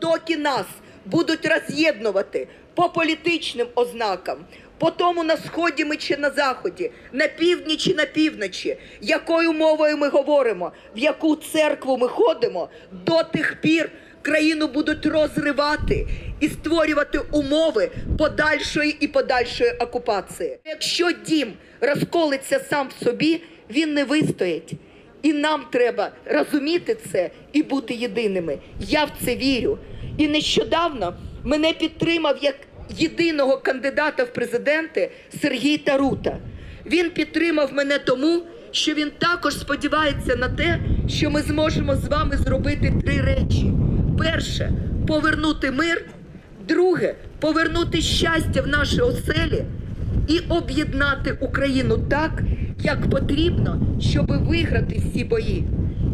доки нас будуть роз'єднувати по політичним ознакам, по тому на сході ми чи на заході, на півдні чи на півночі, якою мовою ми говоримо, в яку церкву ми ходимо, до тих пір країну будуть розривати і створювати умови подальшої і подальшої окупації. Якщо дім розколиться сам в собі, він не вистоїть. І нам треба розуміти це і бути єдиними. Я в це вірю. І нещодавно мене підтримав як єдиного кандидата в президенти Сергій Тарута. Він підтримав мене тому, що він також сподівається на те, що ми зможемо з вами зробити три речі: перше повернути мир, друге повернути щастя в наші оселі і об'єднати Україну так, як потрібно, щоб виграти всі бої.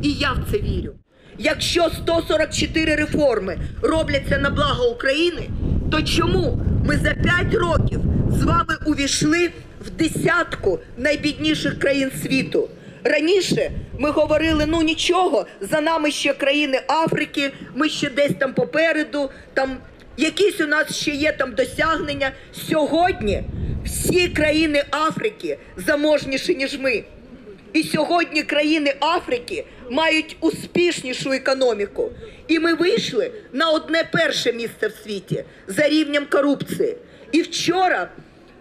І я в це вірю. Якщо 144 реформи робляться на благо України, то чому ми за 5 років з вами увійшли в десятку найбідніших країн світу? Раніше ми говорили: ну нічого, за нами ще країни Африки, ми ще десь там попереду, там якісь у нас ще є там досягнення. Сьогодні всі країни Африки заможніші, ніж ми. І сьогодні країни Африки мають успішнішу економіку. І ми вийшли на одне перше місце в світі за рівнем корупції. І вчора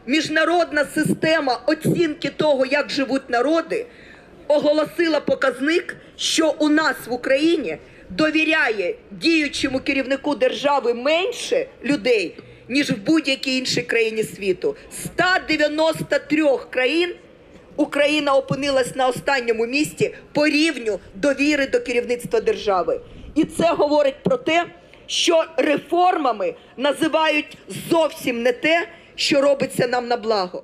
міжнародна система оцінки того, як живуть народи, оголосила показник, що у нас в Україні довіряє діючому керівнику держави менше людей, ніж в будь-якій іншій країні світу. 193 країн Україна опинилась на останньому місці по рівню довіри до керівництва держави. І це говорить про те, що реформами називають зовсім не те, що робиться нам на благо.